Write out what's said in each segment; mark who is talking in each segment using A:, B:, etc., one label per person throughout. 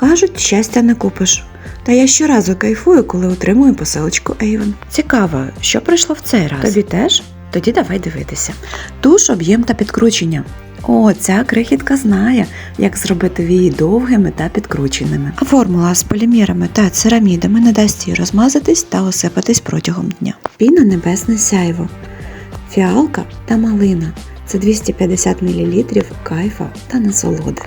A: Кажуть, щастя не купиш. Та я щоразу кайфую, коли отримую посилочку Avon. Цікаво, що прийшло в цей раз? Тобі теж? Тоді давай дивитися. Туш, об'єм та підкручення. О, ця крихітка знає, як зробити вії довгими та підкрученими. А формула з полімерами та церамідами не дасть їй розмазатись та осипатись протягом дня. Піна небесне сяйво, фіалка та малина. Це 250 мл кайфа та насолоди.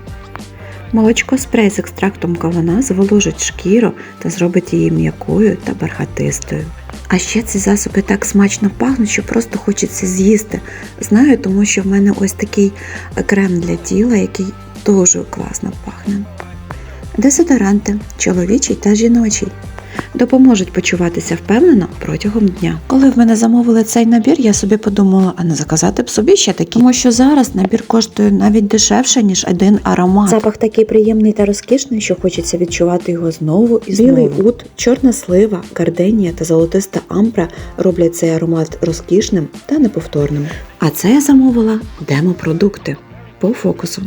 A: Молочко спрей з екстрактом кавуна зволожить шкіру та зробить її м'якою та бархатистою. А ще ці засоби так смачно пахнуть, що просто хочеться з'їсти. Знаю, тому що в мене ось такий крем для тіла, який дуже класно пахне. Дезодоранти чоловічий та жіночий. Допоможуть почуватися впевнено протягом дня. Коли в мене замовили цей набір, я собі подумала, а не заказати б собі ще такий. Тому що зараз набір коштує навіть дешевше, ніж один аромат. Запах такий приємний та розкішний, що хочеться відчувати його знову і знову. Білий ут, чорна слива, гарденія та золотиста ампра роблять цей аромат розкішним та неповторним. А це я замовила демо-продукти по фокусу.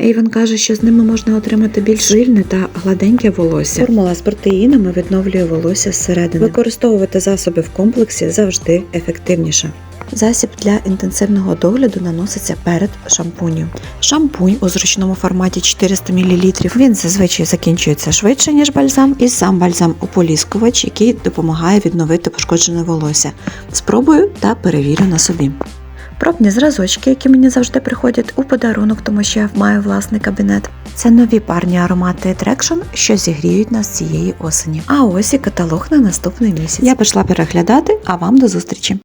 A: Ейвен каже, що з ними можна отримати більш жильне та гладеньке волосся. Формула з протеїнами відновлює волосся зсередини. Використовувати засоби в комплексі завжди ефективніше. Засіб для інтенсивного догляду наноситься перед шампунью. Шампунь у зручному форматі 400 мл. Він зазвичай закінчується швидше, ніж бальзам, і сам бальзам ополіскувач, який допомагає відновити пошкоджене волосся. Спробую та перевірю на собі. Пробні зразочки, які мені завжди приходять у подарунок, тому що я маю власний кабінет. Це нові парні аромати Traction, що зігріють нас цієї осені. А ось і каталог на наступний місяць. Я пішла переглядати, а вам до зустрічі!